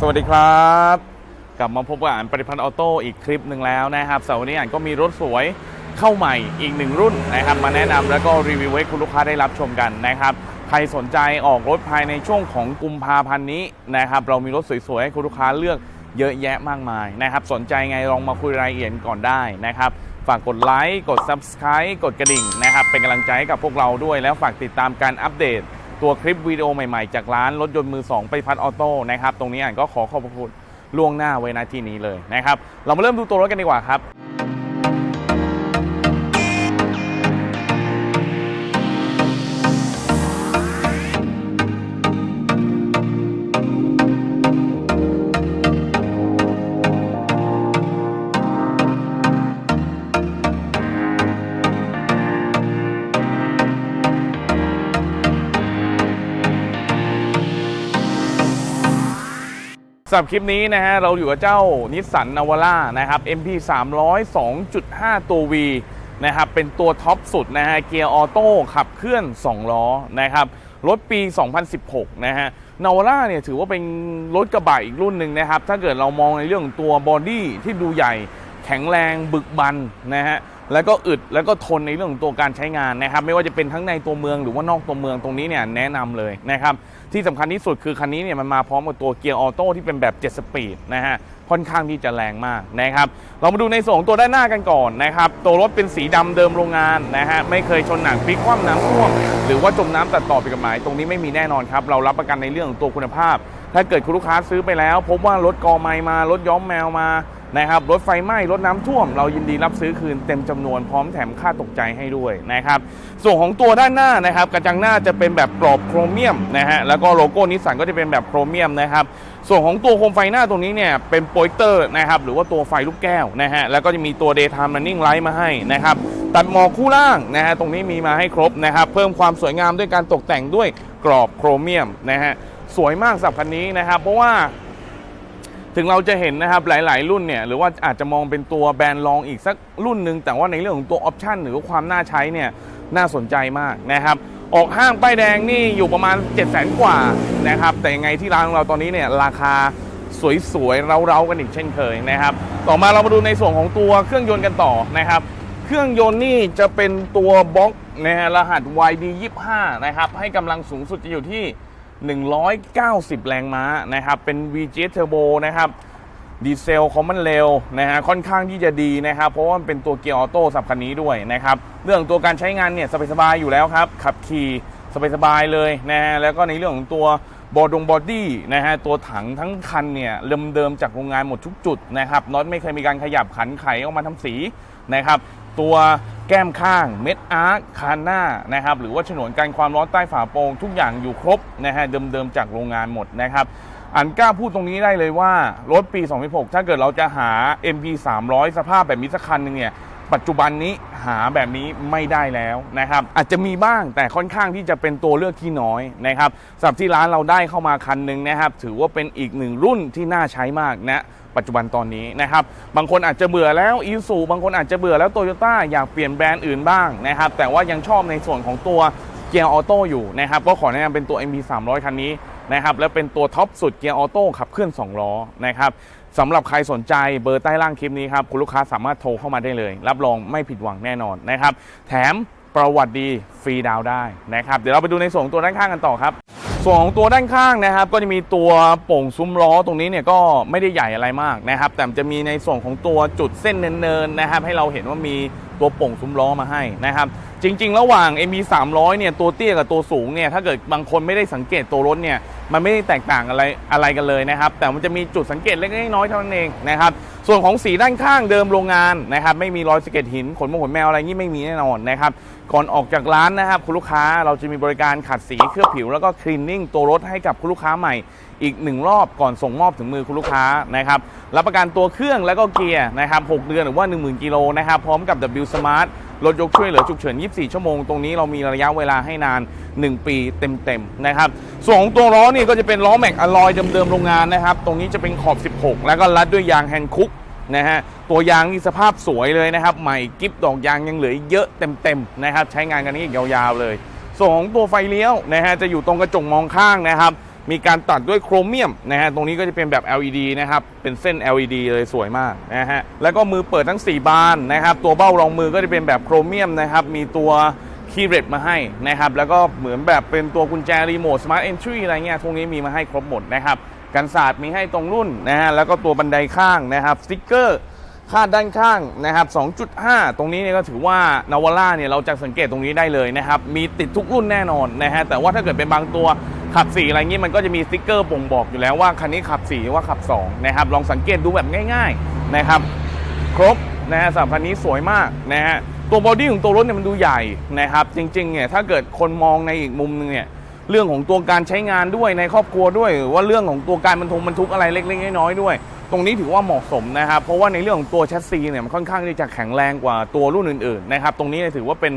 สวัสดีครับ กลับมาพบกับอ่านปริพันธ์ออโต้อีกคลิปหนึ่งแล้วนะครับสำหรับวันนี้อ่านก็มีรถสวยเข้าใหม่อีกหนึ่งรุ่นนะครับมาแนะนำแล้วก็รีวิวให้คุณลูกค้าได้รับชมกันนะครับใครสนใจออกรถภายในช่วงของกุมภาพันธ์นี้นะครับเรามีรถสวยๆให้คุณลูกค้าเลือกเยอะแยะมากมายนะครับสนใจไงลองมาคุยรายละเอียดก่อนได้นะครับฝากกดไลค์กด Subscribe กดกระดิ่งนะครับเป็นกำลังใจให้กับพวกเราด้วยแล้วฝากติดตามการอัปเดต ตัวคลิปวิดีโอใหม่ๆ จากร้านรถยนต์มือ 2 ไปพัดออโต้นะครับ ตรงนี้อ่านก็ขอขอบพระคุณล่วงหน้าไว้ณที่นี้เลยนะครับ เรามาเริ่มดูตัวรถกันดีกว่าครับ สำหรับคลิปนี้นะฮะเราอยู่กับเจ้านิสสันนาวาร่านะครับ MP 300 2.5 ตัว V นะครับเป็นตัวท็อปสุดนะฮะเกียร์ออโต้ขับเคลื่อน 2 ล้อนะครับรถปี 2016 นะฮะนาวาร่าเนี่ยถือว่าเป็นรถกระบะอีกรุ่นหนึ่งนะครับ ถ้าเกิดเรามองในเรื่องของตัวบอดี้ที่ดูใหญ่แข็งแรงบึกบันนะฮะแล้วก็อึดแล้วก็ทนในเรื่องของตัวการใช้งานนะครับ ไม่ว่าจะเป็นทั้งในตัวเมืองหรือว่านอกตัวเมืองตรงนี้เนี่ยแนะนำเลยนะครับ ที่สำคัญที่สุดคือคันนี้เนี่ยมันมาพร้อมกับตัวเกียร์ออโต้ที่เป็นแบบ 7 สปีดนะฮะค่อนข้างที่จะแรงมากนะครับเรามาดูในส่วนของตัวด้านหน้ากันก่อนนะครับตัวรถเป็นสีดำเดิมโรงงานนะฮะไม่เคยชนหนังพลิกคว่ำน้ำท่วม หรือว่าจมน้ำตัดต่อไปกับหมายตรงนี้ไม่มีแน่นอนครับเรารับประกันในเรื่องของตัวคุณภาพ ถ้าเกิดคุณลูกค้าซื้อไปแล้ว พบว่ารถกอไม้มารถย้อมแมวมา นะครับรถไฟไหม้รถน้ำท่วม เรายินดีรับซื้อคืนเต็มจำนวนพร้อมแถมค่าตกใจให้ด้วยนะครับส่วนของตัวด้านหน้านะครับกระจังหน้าจะเป็นแบบกรอบโครเมียมนะฮะแล้วก็โลโก้นิสสันก็จะเป็นแบบโครเมียมนะครับส่วนของตัวโคมไฟหน้าตรงนี้เนี่ยเป็นโปรเจคเตอร์นะครับหรือว่าตัวไฟลูกแก้วนะฮะแล้วก็จะมีตัว daytime running light มาให้นะครับตัดหมอกคู่ล่างนะฮะตรงนี้มีมาให้ครบนะครับเพิ่มความสวยงามด้วยการตกแต่งด้วยกรอบโครเมียมนะฮะสวยมากสำหรับคันนี้นะครับเพราะว่า ถึงเราจะเห็นนะครับหลาย ๆ รุ่นเนี่ยหรือว่าอาจจะมองเป็นตัวแบรนด์รองอีกสักรุ่นหนึ่งแต่ว่าในเรื่องของตัวออปชันหรือความน่าใช้เนี่ยน่าสนใจมากนะครับออกห้างป้ายแดงนี่อยู่ประมาณ 7 0 0 0 0 0 กว่านะครับแต่ยังไงที่ร้านของเราตอนนี้เนี่ยราคาสวยๆ เร้าๆ กันอีกเช่นเคยนะครับ ต่อมาเรามาดูในส่วนของตัวเครื่องยนต์กันต่อนะครับ เครื่องยนต์นี่จะเป็นตัวบล็อกนะฮะรหัส YD25 นะครับ ให้กำลังสูงสุดจะอยู่ที่ 190 แรงม้านะครับ เป็น VGS Turbo นะครับดีเซลคอมมันเร็วนะฮะค่อนข้างที่จะดีนะครับ เพราะว่ามันเป็นตัวเกียร์ออโต้สับคันนี้ด้วยนะครับ เรื่องตัวการใช้งานเนี่ยสบายๆอยู่แล้วครับ ขับขี่สบายๆเลยนะฮะแล้วก็ในเรื่องของตัวบอดงบอดี้นะฮะตัวถังทั้งคันเนี่ยเดิมๆจากโรงงานหมดทุกจุดนะครับน็อตไม่เคยมีการขยับขันไขออกมาทำสีนะครับ ตัวแก้มข้างเม็ดอาร์คคานหน้านะครับหรือว่าฉนวนกันความร้อนใต้ฝาโปรงทุกอย่างอยู่ครบนะฮะเดิมๆจากโรงงานหมดนะครับอันกล้าพูดตรงนี้ได้เลยว่ารถปี 2016ถ้าเกิดเราจะหา MP 300 สภาพแบบนี้สักคันหนึ่งเนี่ยปัจจุบันนี้หาแบบนี้ไม่ได้แล้วนะครับอาจจะมีบ้างแต่ค่อนข้างที่จะเป็นตัวเลือกที่น้อยนะครับสำหรับที่ร้านเราได้เข้ามาคันหนึ่งนะครับ ถือว่าเป็นอีกหนึ่งรุ่นที่น่าใช้มากนะ ปัจจุบันตอนนี้นะครับบางคนอาจจะเบื่อแล้วอีซูบางคนอาจจะเบื่อแล้วโตโยต้าอยากเปลี่ยนแบรนด์อื่นบ้างนะครับแต่ว่ายังชอบในส่วนของตัวเกียร์ออโต้อยู่นะครับก็ขอแนะนำเป็นตัว MP 300 คันนี้นะครับแล้วเป็นตัวท็อปสุดเกียร์ออโต้ขับเคลื่อน2ล้อนะครับสำหรับใครสนใจเบอร์ใต้ล่างคลิปนี้ครับคุณลูกค้าสามารถโทรเข้ามาได้เลย รับรองไม่ผิดหวังแน่นอนนะครับแถม ประวัติดีฟรีดาวได้นะครับเดี๋ยวเราไปดูในส่วนของตัวด้านข้างกันต่อครับ ส่วนของตัวด้านข้างนะครับ ก็จะมีตัวโป่งซุ้มล้อตรงนี้เนี่ยก็ไม่ได้ใหญ่อะไรมากนะครับ แต่จะมีในส่วนของตัวจุดเส้นเนินๆนะครับ ให้เราเห็นว่ามีตัวโป่งซุ้มล้อมาให้นะครับ จริง ๆ ระหว่าง MB 300เนี่ยตัวเตี้ยกับตัวสูงเนี่ยถ้าเกิดบางคนไม่ได้สังเกตตัวรถเนี่ยมันไม่ได้แตกต่างอะไรอะไรกันเลยนะครับ แต่มันจะมีจุดสังเกตเล็กๆน้อยๆเท่านั้นเองนะครับส่วนของสีด้านข้างเดิมโรงงานนะครับไม่มีรอยสะเก็ดหินขนมงขนแมวอะไรงี้ไม่มีแน่นอนนะครับก่อนออกจากร้านนะครับคุณลูกค้าเราจะมีบริการขัดสีเคลือบผิว แล้วก็คลีนนิ่งตัวรถให้กับคุณลูกค้าใหม่อีกหนึ่งรอบก่อนส่งมอบถึงมือคุณลูกค้านะครับรับประกันตัวเครื่องแล้วก็เกียร์นะครับ6เดือนหรือว่า 10,000กิโลนะครับพร้อมกับ W Smart รถยกช่วยเหลือฉุกเฉิน 24 ชั่วโมง ตรงนี้เรามีระยะเวลาให้นาน 1 ปีเต็มๆนะครับ ส่วนของตัวล้อนี่ก็จะเป็นล้อแม็กอลลอยเดิมๆโรงงานนะครับ ตรงนี้จะเป็นขอบ 16 แล้วก็รัดด้วยยางแฮนด์คุกนะฮะ ตัวยางนี่สภาพสวยเลยนะครับ ใหม่กิฟดอกยางยังเหลือเยอะเต็มๆนะครับ ใช้งานกันนี้อีกยาวๆเลย ส่วนของตัวไฟเลี้ยวนะฮะจะอยู่ตรงกระจกมองข้างนะครับ มีการตัดด้วยโครเมียมนะฮะตรงนี้ก็จะเป็นแบบ LED นะครับเป็นเส้น LED เลยสวยมากนะฮะแล้วก็มือเปิดทั้ง 4 บานนะครับตัวเบ้ารองมือก็จะเป็นแบบโครเมียมนะครับมีตัวคีย์เรดมาให้นะครับแล้วก็เหมือนแบบเป็นตัวกุญแจรีโมทสมาร์ทเอนทรีอะไรเงี้ยพวกนี้มีมาให้ครบหมดนะครับกันศาสตร์มีให้ตรงรุ่นนะฮะแล้วก็ตัวบันไดข้างนะครับสติ๊กเกอร์ คาดด้านข้างนะครับ 2.5 ตรงนี้เนี่ยก็ถือว่านาวาร่าเนี่ยเราจะสังเกตตรงนี้ได้เลยนะครับ มีติดทุกรุ่นแน่นอนนะฮะ แต่ว่าถ้าเกิดเป็นบางตัวขับ 4 อะไรงี้มันก็จะมีสติ๊กเกอร์บ่งบอกอยู่แล้วว่าคันนี้ขับ 4 ว่าขับ 2 นะครับ ลองสังเกตดูแบบง่าย ๆนะครับ ครบนะฮะสำหรับคันนี้สวยมากนะฮะ ตัวบอดี้ของตัวรถเนี่ยมันดูใหญ่นะครับ จริงๆเนี่ยถ้าเกิดคนมองในอีกมุมนึงเนี่ยเรื่องของตัวการใช้งานด้วยในครอบครัวด้วยหรือว่าเรื่องของตัวการบรรทุกบรรทุกอะไรเล็กๆน้อยๆด้วย ตรงนี้ถือว่าเหมาะสมนะครับ เพราะว่าในเรื่องของตัวแชสซีเนี่ยมันค่อนข้างที่จะแข็งแรงกว่าตัวรุ่นอื่นๆนะครับตรงนี้ถือว่าเป็น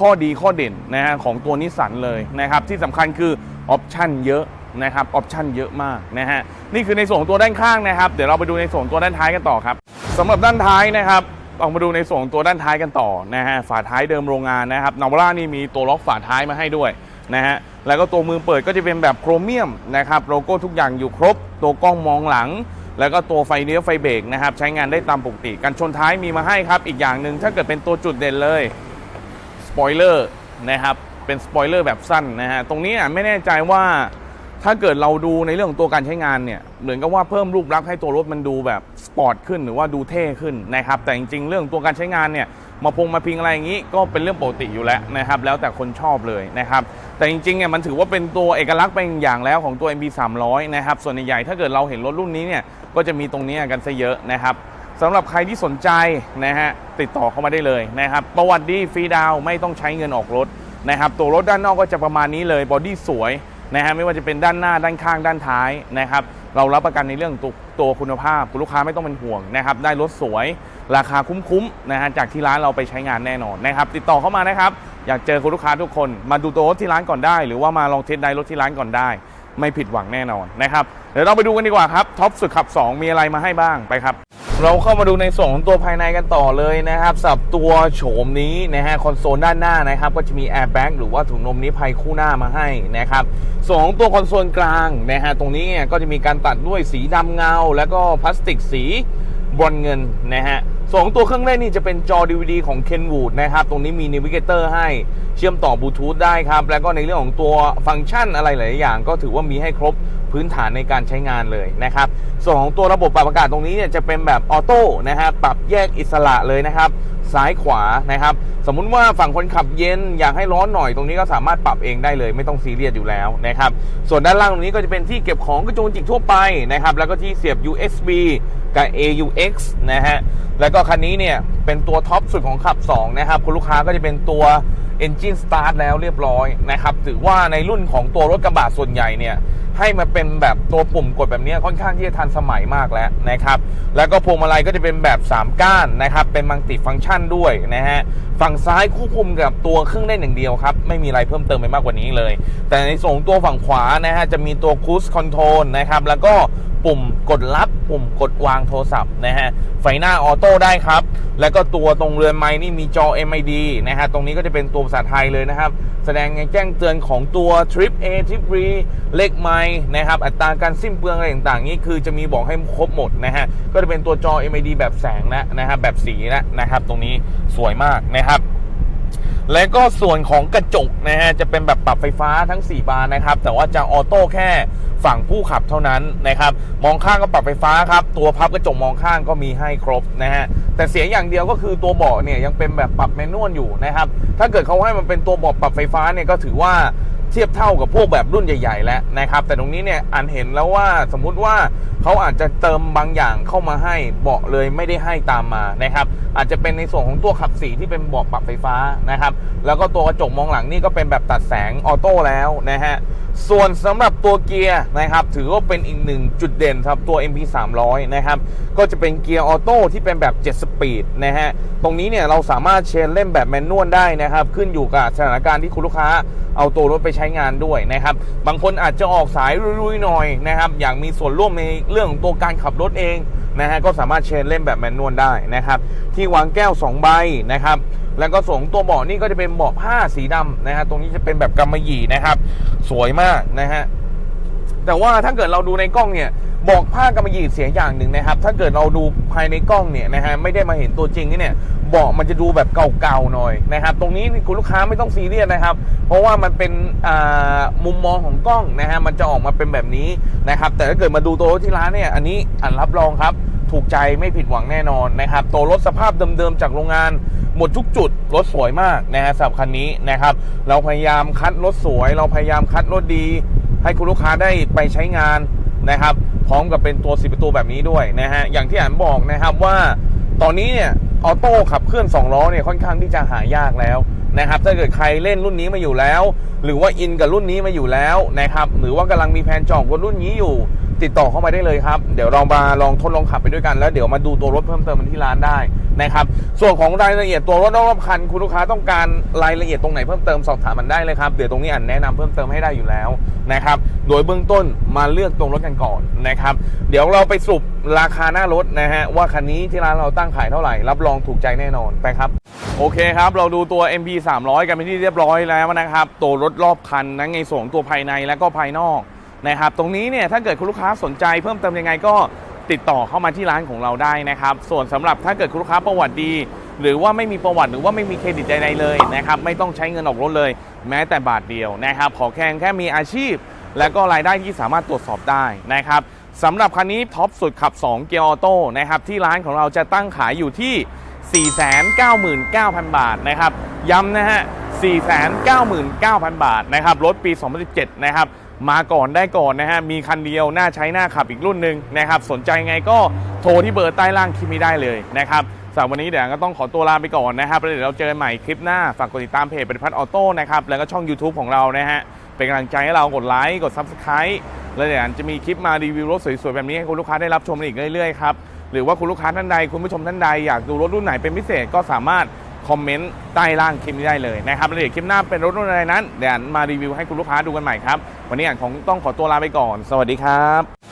ข้อดีข้อเด่นนะฮะของตัวนิสสันเลยนะครับที่สำคัญคือออปชั่นเยอะนะครับออปชั่นเยอะมากนะฮะนี่คือในส่วนของตัวด้านข้างนะครับ เดี๋ยวเราไปดูในส่วนตัวด้านท้ายกันต่อครับสำหรับด้านท้ายนะครับลองมาดูในส่วนตัวด้านท้ายกันต่อนะฮะฝาท้ายเดิมโรงงานนะครับนาวาร่านี่มีตัวล็อกฝาท้ายมาให้ด้วยนะฮะแล้วก็ตัวมือเปิดก็จะเป็นแบบโครเมียมนะครับโลโก้ทุกอย่างอยู่ครบ ตัวกล้องมองหลัง แล้วก็ตัวไฟเลี้ยวไฟเบรกนะครับ ใช้งานได้ตามปกติกันชนท้ายมีมาให้ครับ อีกอย่างหนึ่งถ้าเกิดเป็นตัวจุดเด่นเลยสปอยเลอร์นะครับเป็นสปอยเลอร์แบบสั้นนะฮะตรงนี้อะไม่แน่ใจว่าถ้าเกิดเราดูในเรื่องของตัวการใช้งานเนี่ยเหมือนกับว่าเพิ่มรูปลักษณ์ให้ตัวรถมันดูแบบสปอร์ตขึ้นหรือว่าดูเท่ขึ้นนะครับแต่จริงๆ เรื่องตัวการใช้งานเนี่ย มาพงมาพิงอะไรอย่างนี้ ก็เป็นเรื่องปกติอยู่แล้วนะครับ แล้วแต่คนชอบเลยนะครับ แต่จริงๆเนี่ยมันถือว่าเป็นตัวเอกลักษณ์เป็นอย่างแล้วของตัว MB 300นะครับ ส่วนใหญ่ถ้าเกิดเราเห็นรถรุ่นนี้เนี่ยก็จะมีตรงนี้กันซะเยอะนะครับสำหรับใครที่สนใจนะฮะติดต่อเข้ามาได้เลยนะครับ ประวัติดีฟรีดาวไม่ต้องใช้เงินออกรถนะครับ ตัวรถด้านนอกก็จะประมาณนี้เลยบอดี้สวยนะฮะไม่ว่าจะเป็นด้านหน้าด้านข้างด้านท้ายนะครับ เรารับประกันในเรื่องตัวตัวคุณภาพคุณลูกค้าไม่ต้องเป็นห่วงนะครับได้รถสวยราคาคุ้มๆนะฮะจากที่ร้านเราไปใช้งานแน่นอนนะครับติดต่อเข้ามานะครับอยากเจอคุณลูกค้าทุกคน มาดูตัวรถที่ร้านก่อนได้ หรือว่ามาลองเทสได้รถที่ร้านก่อนได้ ไม่ผิดหวังแน่นอนนะครับเดี๋ยวเราไปดูกันดีกว่าครับท็อปสุดขับ 2 มีอะไรมาให้บ้างไปครับ เราเข้ามาดูในส่วนของตัวภายในกันต่อเลยนะครับสำหรับตัวโฉมนี้นะฮะคอนโซลด้านหน้านะครับก็จะมีแอร์แบ็กหรือว่าถุงนมนิรภัยคู่หน้ามาให้นะครับส่วนของตัวคอนโซลกลางนะฮะตรงนี้เนี่ยก็จะมีการตัดด้วยสีดำเงา แล้วก็พลาสติกสี บอลเงินนะฮะสองตัวเครื่องเล่นนี่จะเป็นจอ DVD ของ Kenwood นะครับ ตรงนี้มี Navigator ให้เชื่อมต่อบลูทูธได้ครับ แล้วก็ในเรื่องของตัวฟังก์ชันอะไรหลายอย่าง ก็ถือว่ามีให้ครบพื้นฐานในการใช้งานเลยนะครับ ส่วนของตัวระบบปรับอากาศตรงนี้เนี่ยจะเป็นแบบออโต้นะฮะปรับแยกอิสระเลยนะครับ ซ้ายขวานะครับ สมมุติว่าฝั่งคนขับเย็นอยากให้ร้อนหน่อยตรงนี้ก็สามารถปรับเองได้เลย ไม่ต้องซีเรียสอยู่แล้วนะครับ ส่วนด้านล่างตรงนี้ก็จะเป็นที่เก็บของกระจุกจิกทั่วไปนะครับ แล้วก็ที่เสียบ USB กับ AUX นะฮะ แล้วก็คันนี้เนี่ยเป็นตัวท็อปสุดของขับ 2 นะครับ คุณลูกค้าก็จะเป็นตัว Engine Start แล้วเรียบร้อยนะครับ ถือว่าในรุ่นของตัวรถกระบะส่วนใหญ่เนี่ย ให้มาเป็นแบบตัวปุ่มกดแบบนี้ค่อนข้างที่จะทันสมัยมากแล้วนะครับ แล้วก็พวงมาลัยก็จะเป็นแบบ 3 ก้านนะครับ เป็นมัลติฟังก์ชันด้วยนะฮะ ฝั่งซ้ายควบคุมกับตัวเครื่องเล่นอย่างเดียวครับ ไม่มีอะไรเพิ่มเติมไปมากกว่านี้เลย แต่ในส่วนของตัวฝั่งขวานะฮะจะมีตัวคูสคอนโทรลนะครับ แล้วก็ ปุ่มกดรับปุ่มกดวางโทรศัพท์นะฮะไฟหน้าออโต้ได้ครับ แล้วก็ตัวตรงเรือนไม้นี่มีจอ MID นะฮะตรงนี้ก็จะเป็นตัวภาษาไทยเลยนะครับ แสดงแจ้งเตือนของตัว Trip A Trip B เลขไม้นะครับ อัตราการสิ้นเปลืองอะไรต่างๆ นี่คือจะมีบอกให้ครบหมดนะฮะก็จะเป็นตัวจอ MID แบบแสงและนะครับแบบสีและนะครับ ตรงนี้สวยมากนะครับ และก็ส่วนของกระจกนะฮะจะเป็นแบบปรับไฟฟ้าทั้ง 4 บานนะครับ แต่ว่าจะออโต้แค่ฝั่งผู้ขับเท่านั้นนะครับ มองข้างก็ปรับไฟฟ้าครับ ตัวพับกระจกมองข้างก็มีให้ครบนะฮะแต่เสียอย่างเดียวก็คือตัวเบาะเนี่ยยังเป็นแบบปรับแมนนวลอยู่นะครับ ถ้าเกิดเขาให้มันเป็นตัวเบาะปรับไฟฟ้าเนี่ยก็ถือว่า เทียบเท่ากับพวกแบบรุ่นใหญ่ ๆ แล้วนะครับ แต่ตรงนี้เนี่ยอันเห็นแล้วว่าสมมุติว่าเขาอาจจะเติมบางอย่างเข้ามาให้เบาะเลยไม่ได้ให้ตามมานะครับ อาจจะเป็นในส่วนของตัวขับสีที่เป็นเบาะปรับไฟฟ้านะครับ แล้วก็ตัวกระจกมองหลังนี่ก็เป็นแบบตัดแสงออโต้แล้วนะฮะส่วนสำหรับตัวเกียร์นะครับ ถือว่าเป็นอีกหนึ่งจุดเด่นครับตัว MP 300นะครับก็จะเป็นเกียร์ออโต้ที่เป็นแบบ 7 สปีดนะฮะตรงนี้เนี่ยเราสามารถเชนเล่นแบบแมนนวลได้นะครับ ขึ้นอยู่กับสถานการณ์ที่คุณลูกค้าเอาตัวรถไปใช้งานด้วยนะครับ บางคนอาจจะออกสายรุยๆหน่อยนะครับ อยากมีส่วนร่วมในเรื่องของตัวการขับรถเองนะฮะก็สามารถเชนเล่นแบบแมนนวลได้นะครับ ที่วางแก้ว 2 ใบนะครับ แล้วก็ส่งตัวเบาะนี่ก็จะเป็นเบาะผ้าสีดำนะฮะตรงนี้จะเป็นแบบกำมะหยี่นะครับ สวยมากนะฮะ แต่ว่าถ้าเกิดเราดูในกล้องเนี่ยบอกผ้ากำมะหยี่เสียอย่างหนึ่งนะครับ ถ้าเกิดเราดูภายในกล้องเนี่ยนะฮะไม่ได้มาเห็นตัวจริงนี่เนี่ยบาะมันจะดูแบบเก่าๆหน่อยนะครับ ตรงนี้คุณลูกค้าไม่ต้องซีเรียสนะครับ เพราะว่ามันเป็นมุมมองของกล้องนะฮะมันจะออกมาเป็นแบบนี้นะครับ แต่ถ้าเกิดมาดูตัวรถที่ร้านเนี่ยอันนี้อันรับรองครับ ถูกใจไม่ผิดหวังแน่นอนนะครับตัวรถสภาพเดิมๆจากโรงงานหมดทุกจุดรถสวยมากนะฮะสำหรับคันนี้นะครับ เราพยายามคัดรถสวย เราพยายามคัดรถดี ให้คุณลูกค้าได้ไปใช้งานนะครับ พร้อมกับเป็นตัวสิประตูแบบนี้ด้วยนะฮะอย่างที่อ่านบอกนะครับว่าตอนนี้เนี่ยออโต้ขับเคลื่อน2ล้อเนี่ยค่อนข้างที่จะหายากแล้วนะครับถ้าเกิดใครเล่นรุ่นนี้มาอยู่แล้ว หรือว่าอินกับรุ่นนี้มาอยู่แล้วนะครับหรือว่ากำลังมีแผนจองรถรุ่นนี้อยู่ ติดต่อเข้ามาได้เลยครับ เดี๋ยวเรามาลองทดลองขับไปด้วยกันแล้วเดี๋ยวมาดูตัวรถเพิ่มเติมที่ร้านได้นะครับ ส่วนของรายละเอียดตัวรถรอบคัน คุณลูกค้าต้องการรายละเอียดตรงไหนเพิ่มเติมสอบถามมันได้เลยครับ เดี๋ยวตรงนี้อันแนะนำเพิ่มเติมให้ได้อยู่แล้วนะครับ โดยเบื้องต้นมาเลือกตรงรถกันก่อนนะครับ เดี๋ยวเราไปสรุปราคาหน้ารถนะฮะว่าคันนี้ที่ร้านเราตั้งขายเท่าไหร่ รับรองถูกใจแน่นอนไปครับโอเคครับ เราดูตัว MP 300 กันเป็นที่เรียบร้อยแล้วนะครับ ตัวรถรอบคันทั้งในส่วนของตัวภายในและก็ภายนอก นะครับตรงนี้เนี่ยถ้าเกิดคุณลูกค้าสนใจเพิ่มเติมยังไงก็ติดต่อเข้ามาที่ร้านของเราได้นะครับ ส่วนสำหรับถ้าเกิดคุณลูกค้าประวัติดี หรือว่าไม่มีประวัติหรือว่าไม่มีเครดิตใดๆเลยนะครับไม่ต้องใช้เงินออกรถเลย แม้แต่บาทเดียวนะครับ ขอแค่แค่มีอาชีพ และก็รายได้ที่สามารถตรวจสอบได้นะครับสำหรับคันนี้ท็อปสุดขับ 2 เกียร์ออโต้นะครับที่ร้านของเราจะตั้งขายอยู่ที่ 499,000 บาทนะครับย้ำนะฮะ 499,000 บาทนะครับรถปี 2017 นะครับ มาก่อนได้ก่อนนะฮะ มีคันเดียวน่าใช้น่าขับอีกรุ่นหนึ่งนะครับ สนใจไงก็โทรที่เบอร์ใต้ล่างคลิปนี้ได้เลยนะครับสำหรับวันนี้เดี๋ยวก็ต้องขอตัวลาไปก่อนนะครับแล้วเดี๋ยวเราเจอกันใหม่คลิปหน้า ฝากกดติดตามเพจปฏิพัฒน์ออโต้นะครับ แล้วก็ช่อง YouTube ของเรานะฮะ เป็นกำลังใจให้เรากดไลค์กด Subscribe แล้วเดี๋ยวจะมีคลิปมารีวิวรถสวยๆแบบนี้ให้คุณลูกค้าได้รับชมอีกเรื่อยๆครับ หรือว่าคุณลูกค้าท่านใดคุณผู้ชมท่านใดอยากดูรถรุ่นไหนเป็นพิเศษก็สามารถ คอมเมนต์ใต้ล่างคลิปนี้ได้เลยนะครับแล้วเดี๋ยวคลิปหน้าเป็นรถรุ่นอะไรนั้นเดี๋ยวมารีวิวให้คุณลูกค้าดูกันใหม่ครับ วันนี้อ่านของต้องขอตัวลาไปก่อน สวัสดีครับ